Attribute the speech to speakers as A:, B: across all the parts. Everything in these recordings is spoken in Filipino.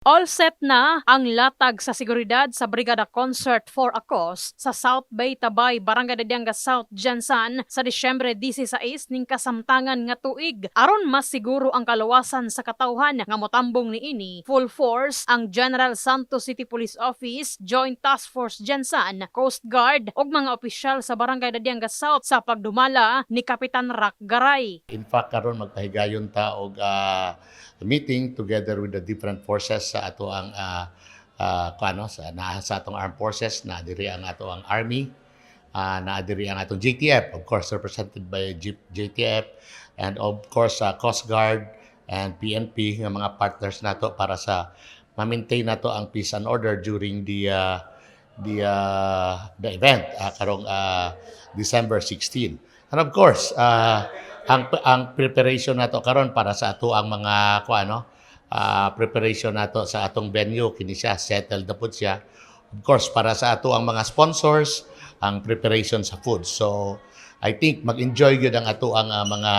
A: All set na ang latag sa seguridad sa Brigada Concert for a Cause sa South Bay Tabay, Barangay Dadianga South, Jansan sa Disyembre 16 ning kasamtangan nga tuig. Aron mas siguro ang kaluwasan sa katawhan nga motambong ni ini, full force ang General Santos City Police Office, Joint Task Force Jansan, Coast Guard ug mga opisyal sa Barangay Dadianga South sa pagdumala ni Kapitan Rock Garay.
B: In fact, karon magpahigayon ta og ah, meeting together with the different forces sa ato ang ah, ah, kuano sa naa sa atong armed forces na diri ang ato ang army uh, na diri ang atong JTF of course represented by G- JTF and of course sa Coast Guard and PNP nga mga partners nato para sa ma-maintain nato ang peace and order during the ah, the ah, the event ah, karong ah, December 16 and of course ah, ang ang preparation nato karon para sa ato ang mga kuano ah, preparation nato sa atong venue. Kini siya settled na pud siya. Of course para sa ato ang mga sponsors ang preparation sa food. So I think mag-enjoy gyud ang ato ang ah, mga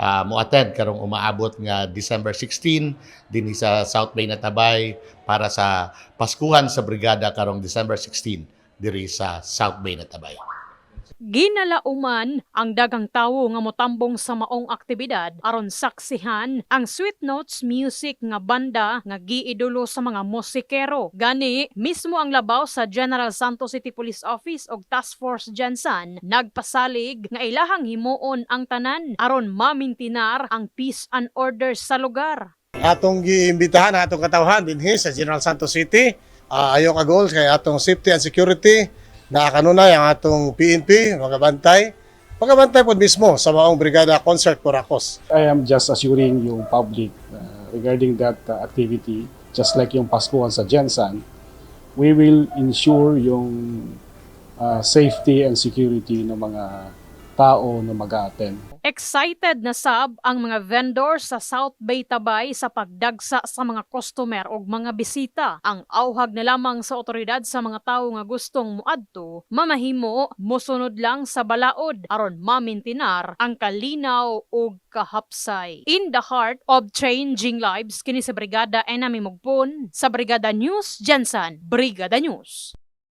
B: ah, mo-attend. Karong umaabot nga December 16 dinhi sa South Bay Natabay para sa Paskuhan sa Brigada karong December 16 diri sa South Bay Natabay.
A: Ginalauman ang dagang tawo nga motambong sa maong aktibidad aron saksihan ang Sweet Notes Music nga banda nga giidolo sa mga musikero. Gani, mismo ang labaw sa General Santos City Police Office ug Task Force Jansan nagpasalig nga ilahang himuon ang tanan aron mamintinar ang peace and order sa lugar.
C: atong giimbitahan atong katawhan dinhi sa General Santos City. Uh, ayo ka goal kay atong safety and security na kanunay ang atong PNP magabantay. Magabantay pod mismo sa maong brigada concert for Acos.
D: I am just assuring yung public uh, regarding that uh, activity, just like yung Paskuhan sa Jensan, we will ensure yung uh, safety and security ng mga tao na mag-attend.
A: Excited na sab ang mga vendor sa South Bay Tabay sa pagdagsa sa mga customer ug mga bisita. Ang auhag na lamang sa otoridad sa mga tawo nga gustong muadto, mamahimo mosunod lang sa balaod aron mamintinar ang kalinaw ug kahapsay. In the heart of changing lives kini sa Brigada Enemy Mugpon sa Brigada News Jansan, Brigada News.